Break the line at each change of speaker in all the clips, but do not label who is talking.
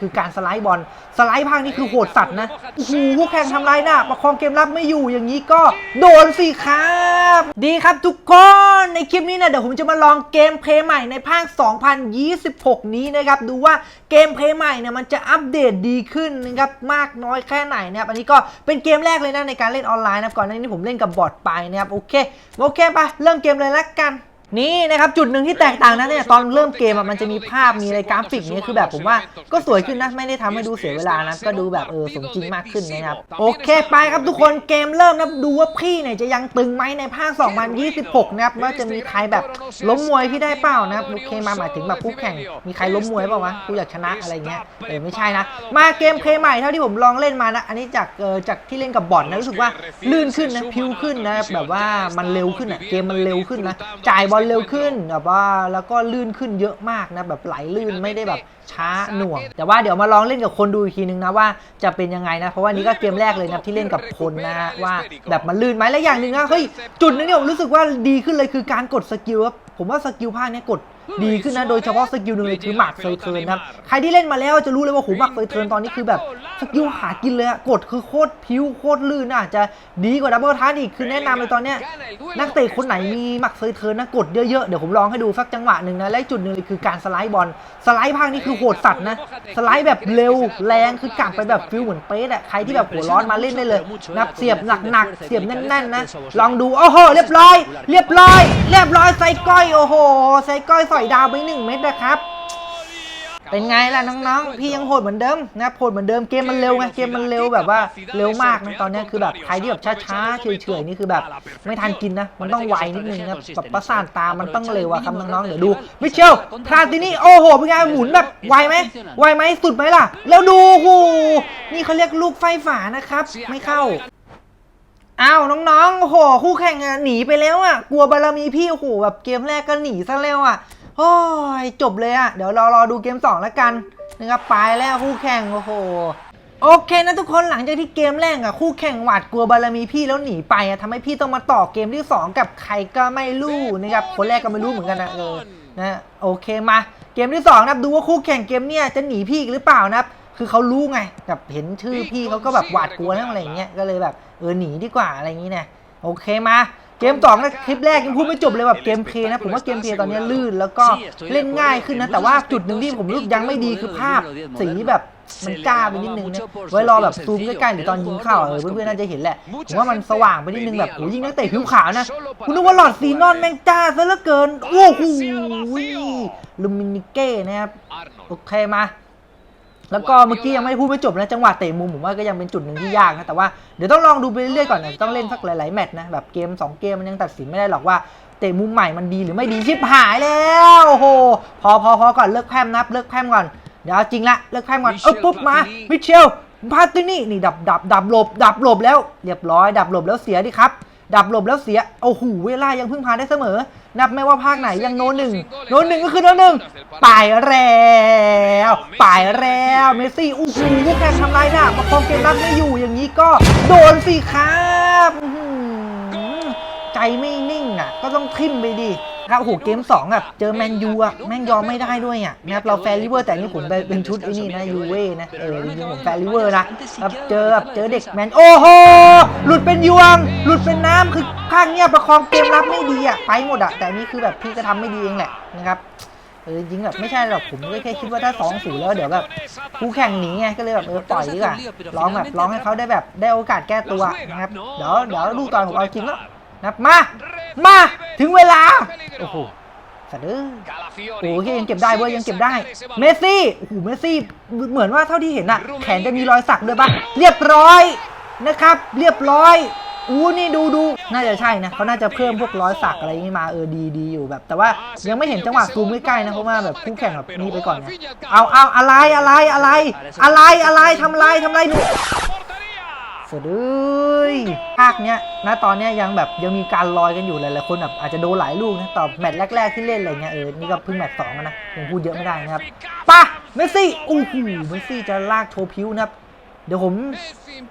คือการสไลด์บอลสไลด์ภาคนี้คือโหดสัตว์นะโอ้โหคู่แข่งทำลายหน้าประคองเกมรับไม่อยู่อย่างนี้ก็โดนสิครับ ดีครับทุกคนในคลิปนี้นะเดี๋ยวผมจะมาลองเกมเพลย์ใหม่ในภาค 2026 นี้นะครับดูว่าเกมเพลย์ใหม่เนี่ยมันจะอัปเดตดีขึ้นนะครับมากน้อยแค่ไหนนะครับอันนี้ก็เป็นเกมแรกเลยนะในการเล่นออนไลน์นะครับก่อนหน้านี้ผมเล่นกับบอทไปนะครับโอเคโอเคไปเริ่มเกมเลยละกัน นี่นะครับจุดหนึ่งที่แตกต่างนะเนี่ยตอนเริ่มเกมอะมันจะมีภาพมีอะไรกราฟิกเนี่ยคือแบบผมว่าก็สวยขึ้นนะไม่ได้ทำให้ดูเสียเวลานะก็ดูแบบเออสมจริงมากขึ้นนะครับโอเคไปครับทุกคนเกมเริ่มนะดูว่าพี่เนี่ยจะยังตึงไหมในภาค 2026 นะครับว่าจะมีใครแบบล้มมวยที่ได้เปล่านะครับโอเคมาหมายถึงแบบผู้แข่ง มีใครล้มมวยเปล่าวะกูอยากชนะอะไรเงี้ยเออไม่ใช่นะ มาเกมเพลย์ใหม่เท่าที่ผมลองเล่นมานะอันนี้จากเออจากที่เล่นกับบอทนะรู้สึกว่าลื่นขึ้นนะพิวขึ้นนะแบบว่ามันเร็วขึ้นอะเกมมันเร็วขึ้นนะจ่ายบอลเร็วขึ้นแบบว่าแล้วก็ลื่นขึ้นเยอะมากนะแบบไหลลื่นไม่ได้แบบช้าหน่วง แต่ว่าเดี๋ยวมาลองเล่นกับคนดูอีกทีนึงนะว่าจะเป็นยังไงนะ เพราะว่านี้ก็เกมแรกเลยนะที่เล่นกับคนนะฮะว่าแบบมันลื่นไหมและอย่างหนึ่งนะเฮ้ยจุดนึงเนี่ยผมรู้สึกว่าดีขึ้นเลยคือการกดสกิลครับผมว่าสกิลภาคเนี้ยกด ดีขึ้นนะ โดยเฉพาะสกิลหนึ่งเลยคือหมากเซอร์เทิร์นนะครับ ใครที่เล่นมาแล้วจะรู้เลยว่าโหหมากเซอร์เทิร์นตอนนี้คือแบบสกิลหากินเลยอะกดคือโคตรพิ้วโคตรลื่นนะอาจจะดีกว่าดับเบิลทันอีกคือแนะนำเลยตอนเนี้ยนักเตะคนไหนมีหมักเซยเทิร์นนะกดเยอะๆ เดี๋ยวผมลองให้ดูสักจังหวะหนึ่งนะ และอีกจุดหนึ่งเลยคือการสไลด์บอลสไลด์ภาคนี้คือโหดสัตว์นะ สไลด์แบบเร็วแรงคือกลับไปแบบฟิลเหมือนเป๊ะอะใครที่แบบหัวร้อนมาเล่นได้เลยนับเสียบหนักๆเสียบแน่นๆนะลองดูโอ้โหเรียบร้อย เรียบร้อย เรียบร้อยใส่ก้อยโอ้โหใส่ก้อยสอยดาวไปหนึ่งเม็ดนะครับ เป็นไงล่ะน้องๆ พี่ยังโหดเหมือนเดิมนะโหดเหมือนเดิมเกมมันเร็วไงเกมมันเร็วแบบว่าเร็วมากนะตอนนี้คือแบบใครที่แบบช้าๆเฉยๆนี่คือแบบ ไม่ทันกินนะ มันต้องไวนิดนึงนะแบบประสานตามันต้องเร็วอะครับน้องๆเดี๋ยวดูมิเชลพลาตินี่โอ้โหเป็นไงหมุนแบบไวไหมไวไหมสุดไหมล่ะ แล้วดูโอ้โหนี่เขาเรียกลูกไฟฝานะครับ ไม่เข้าอ้าวน้องๆโหคู่แข่งอะหนีไปแล้วอะ กลัวบารมีพี่โอ้โหแบบเกมแรกก็หนีซะแล้วอะ โอ้ยจบเลยอะเดี๋ยวรอรอดูเกม2แล้วกันนะครับไปแล้วคู่แข่งโอ้โหโอเคนะทุกคนหลังจากที่เกมแรกอะคู่แข่งหวาดกลัวบารมีพี่แล้วหนีไปอะทำให้พี่ต้องมาต่อเกมที่ 2 กับใครก็ไม่รู้นะครับคนแรกก็ไม่รู้เหมือนกันนะเออนะโอเคมาเกมที่2นะครับดูว่าคู่แข่งเกมเนี่ยจะหนีพี่หรือเปล่านะครับคือเขารู้ไงแบบเห็นชื่อพี่เขาก็แบบหวาดกลัวแล้วอะไรอย่างเงี้ยก็เลยแบบเออหนีดีกว่าอะไรอย่างงี้เนี่ยโอเคมา เกมสองนะคลิปแรกยังพูดไม่จบเลยแบบเกมเพลย์นะ ผมว่าเกมเพลย์ตอนนี้ลื่นแล้วก็เล่นง่ายขึ้นนะ แต่ว่าจุดหนึ่งที่ผมรู้สึกยังไม่ดีคือภาพสีแบบมันจ้าไปนิดนึงนะไว้รอแบบซูมใกล้ๆหรือตอนยิงเข้าเออเพื่อนๆน่าจะเห็นแหละผมว่ามันสว่างไปนิดนึงแบบโอ้ยิงนักเตะผิวขาวนะคุณนึกว่าหลอดซีนอนแม่งจ้าซะเหลือเกินโอ้โหลูมินิเก้นะครับโอเคมา แล้วก็เมื่อกี้ยังไม่ได้พูดไม่จบนะจังหวะเตะมุมผมว่าก็ยังเป็นจุดหนึ่งที่ยากนะแต่ว่าเดี๋ยวต้องลองดูไปเรื่อยๆก่อนนะต้องเล่นสักหลายๆแมตช์นะแบบเกม 2 เกมมันยังตัดสินไม่ได้หรอกว่าเตะมุมใหม่มันดีหรือไม่ดีชิบหายแล้วโอ้โหพอพอพอก่อนเลิกแพร่มนับเลิกแพร่มก่อนเดี๋ยวเอาจริงละเลิกแพร่มก่อนเออปุ๊บมามิเชลพาตินี่นี่ดับดับดับหลบดับหลบแล้วเรียบร้อยดับหลบแล้วเสียดิครับ ดับหลบแล้วเสียโอ้โหเวลายังพึ่งพาได้เสมอ นับไม่ว่าภาคไหนยังโนหนึ่งโนหนึ่งก็คือโนหนึ่งไปแล้วไปแล้วเมสซี่อู้หูพวกแข่งทำลายหน้าประคองเกมรับไม่อยู่อย่างนี้ก็โดนสิครับอื้อหือใจไม่นิ่งอะ ก็ต้องทิมไปดิ ครับโอ้โหเกม2อะเจอแมนยูอะแม่งยอมไม่ได้ด้วยอะนะครับเราแฟร์ลิเวอร์แต่นี่ผมเป็นชุดไอ้นี่นะยูเว่นะเออจริงๆผมแฟร์ลิเวอร์นะครับเจอแบบเจอเด็กแมนโอ้โหหลุดเป็นยวง หลุดเป็นน้ำคือภาคเนี้ยประคองเกมรับไม่ดีอะไปหมดอะแต่อันนี่คือแบบพี่ก็ทำไม่ดีเองแหละนะครับเออจริงๆแบบไม่ใช่หรอกผมก็แค่คิดว่าถ้าสองศูนย์แล้วเดี๋ยวแบบคู่แข่งหนีไงก็เลยแบบเออปล่อยดีกว่าลองแบบลองให้เขาได้แบบได้โอกาสแก้ตัวนะครับเดี๋ยวเดี๋ยวดูตอนผมเอาจริงแล้วนะครับมา มาถึงเวลา โอ้โหสัตว์เอ้ยโอ้โหยังเก็บได้เว้ยยังเก็บได้ เมสซี่โอ้โหเมสซี่เหมือนว่าเท่าที่เห็นอะแขนจะมีรอยสักด้วยปะเรียบร้อยนะครับ เรียบร้อยอู้นี่ดูดูน่าจะใช่นะเขาน่าจะเพิ่มพวกรอยสักอะไรนี้มาเออดีดีอยู่แบบ แต่ว่ายังไม่เห็นจังหวะซูมใกล้ๆนะเพราะว่าแบบคู่แข่งแบบนี่ไปก่อนนะเอาเอาอะไรอะไรอะไร อะไรอะไรทำอะไรทำอะไรหนูเสยด ยภาคเนี้ยณตอนเนี้ยยังแบบยังมีการลอยกันอยู่หลายๆคนแบบอาจจะโดนหลายลูกนะต่อแมตช์แรก ๆ ที่เล่นอะไรเงี้ยเออนี่ก็เพิ่งแมตช์สองนะยังพูดเยอะไม่ได้นะครับป่ะเมสซี่อู้หูเมสซี่จะลากโชว์ผิวนะครับ เดี๋ยวผม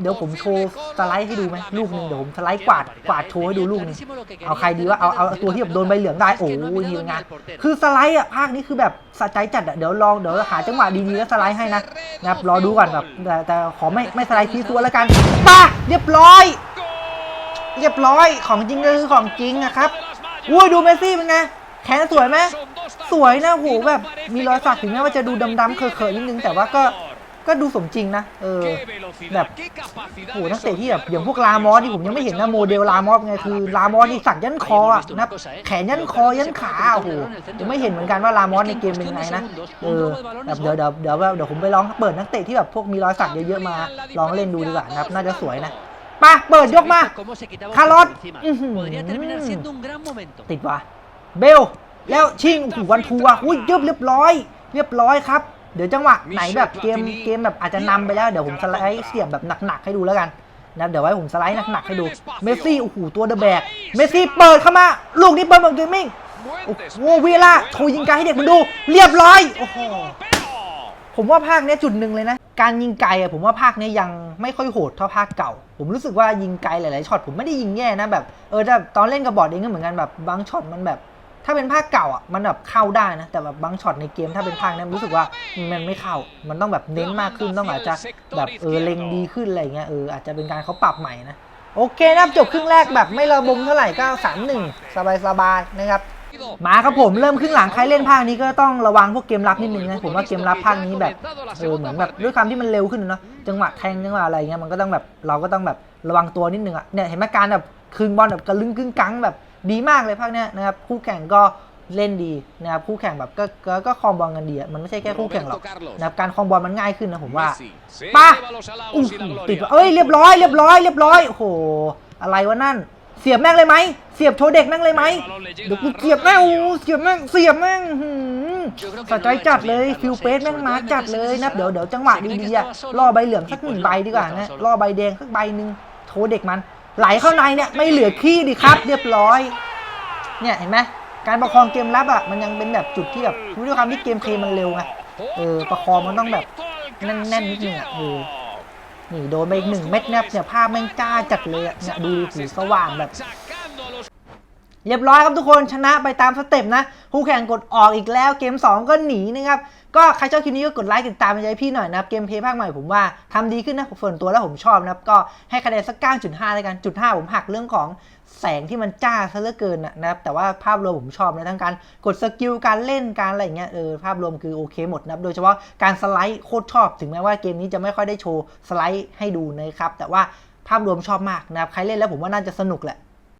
เดี๋ยวผมโชว์สไลด์ให้ดูไหมลูกนึงเดี๋ยวผมสไลด์กวาดกวาดโชว์ให้ดูลูกนึงเอาใครดีว่าเอาเอาตัวที่แบบโดนใบเหลืองได้โอ้ยนี่เป็นไงคือสไลด์อะภาคนี้คือแบบสะใจจัดอะเดี๋ยวลองเดี๋ยวหาจังหวะดีๆแล้วสไลด์ให้นะนะครับรอดูก่อนแบบแต่แต่ขอไม่ไม่สไลด์ทีตัวแล้วกันปาเรียบร้อย เรียบร้อยของจริงก็คือของจริงอะครับอุ้ยดูเมสซี่เป็นไงแขนสวยไหมสวยนะโหแบบมีรอยสักถึงแม้ว่าจะดูดำๆเขอะๆนิดนึงแต่ว่าก็ ก็ดูสมจริงนะ เออ แบบโหนักเตะที่แบบอย่างพวกลามอสที่ผมยังไม่เห็นนะโมเดลลามอสไงคือลามอสที่สักยันคออะนะแขนยันคอยันขาโอ้โหยังไม่เห็นเหมือนกันว่าลามอสในเกมเป็นไงนะเออแบบเดี๋ยวเดี๋ยวเดี๋ยวเดี๋ยวผมไปลองเปิดนักเตะที่แบบพวกมีรอยสักเยอะๆมาลองเล่นดูดีกว่านะครับน่าจะสวยนะไปเปิดยกมาคาร์ลอสอื้อหือ
Podría terminar siendo un gran momento.
ติดว่ะเบลแล้วชิงโอ้โหวันทูอะอุ้ยเรียบเรียบร้อย เรียบร้อยครับ เดี๋ยวจังหวะไหนแบบเกมเกมแบบอาจจะนำไปแล้วเดี๋ยวผมสไลด์เสียบแบบหนักๆให้ดูแล้วกันนะเดี๋ยวไว้ผมสไลด์หนักๆให้ดูเมสซี่โอ้โหตัวเดอะแบกเมสซี่เปิดเข้ามา ลูกนี้เปิดแบบเกมมิ่งโอ้โหวีล่าโชว์ยิงไกลให้เด็กมันดูเรียบร้อยโอ้โหผมว่าภาคเนี้ยจุดหนึ่งเลยนะ การยิงไกลอะผมว่าภาคเนี้ยยังไม่ค่อยโหดเท่าภาคเก่า ผมรู้สึกว่ายิงไกลหลายๆช็อตผมไม่ได้ยิงแย่นะแบบเออแต่ตอนเล่นกับบอร์ดเองก็เหมือนกันแบบบางช็อตมันแบบ ถ้าเป็นภาคเก่าอะมันแบบเข้าได้นะ แต่แบบบางช็อตในเกมถ้าเป็นภาคเนี้ยรู้สึกว่ามันไม่เข้า มันต้องแบบเน้นมากขึ้นต้องอาจจะแบบเออเล็งดีขึ้นอะไรเงี้ยเอออาจจะเป็นการเขาปรับใหม่นะโอเคนะครับจบครึ่งแรกแบบไม่ระบมเท่าไหร่ก็สามหนึ่งสบายๆนะครับมาครับผมเริ่มครึ่งหลังใครเล่นภาคนี้ก็ต้องระวังพวกเกมรับนิดนึงนะผมว่าเกมรับภาคนี้แบบเออเหมือนแบบด้วยความที่มันเร็วขึ้นเนาะจังหวะแทงจังหวะอะไรเงี้ยมันก็ต้องแบบเราก็ต้องแบบระวังตัวนิดนึงอะเนี่ยเห็นไหมการแบบคืนบอลแบบกระลึงกึ่งกังแบบ ดีมากเลยภาคเนี้ยนะครับคู่แข่งก็เล่นดีนะครับคู่แข่งแบบก็ก็ก็คอมบอลกันดีอะมันไม่ใช่แค่คู่แข่งหรอกนะครับการคอมบอลมันง่ายขึ้นนะผมว่า
ป้า
ป้าอู้หูติดว่ะเอ้ยเรียบร้อยเรียบร้อยเรียบร้อยโอ้โหอะไรวะนั่น เสียบแม่งเลยไหมเสียบโชว์เด็กแม่งเลยไหมเดี๋ยวกูเสียบแม่งโอ้โหเสียบแม่งเสียบแม่งหืมสะใจจัดเลยฟิลเปสแม่งมาจัดเลยนะเดี๋ยวเดี๋ยวจังหวะดีๆอะล่อใบเหลืองสักหนึ่งใบดีกว่านะล่อใบแดงสักใบหนึ่งโชว์เด็กมัน ไหลเข้าในเนี่ยไม่เหลือขี้ดิครับ เรียบร้อย เนี่ยเห็นไหมการประคองเกมรับอะมันยังเป็นแบบจุดที่แบบด้วยความที่เกมเพลย์มันเร็วไงเออประคองมันต้องแบบแน่นๆนิดนึงอะเออนี่โดนไปอีกหนึ่งเม็ดเนี่ยเนี่ยภาพแม่งจ้าจัดเลยอะเนี่ยดูสีสว่างแบบเรียบร้อยครับทุกคนชนะไปตามสเต็ปนะ คู่แข่งกดออกอีกแล้วเกม 2 ก็หนีนะครับ ก็ใครชอบคลิปนี้ก็กดไลค์ติดตามไปใจพี่หน่อยนะครับเกมเพลย์ภาคใหม่ผมว่าทำดีขึ้นนะส่วนตัวแล้วผมชอบนะครับก็ให้คะแนนสัก 9.5เลยกันจุด5ผมหักเรื่องของแสงที่มันจ้าซะเหลือเกินนะนะครับแต่ว่าภาพรวมผมชอบนะทั้งการกดสกิลการเล่นการอะไรอย่างเงี้ยเออภาพรวมคือโอเคหมดนะครับโดยเฉพาะการสไลด์โคตรชอบถึงแม้ว่าเกมนี้จะไม่ค่อยได้โชว์สไลด์ให้ดูนะครับแต่ว่าภาพรวมชอบมากนะครับใครเล่นแล้วผมว่าน่าจะสนุกแหละ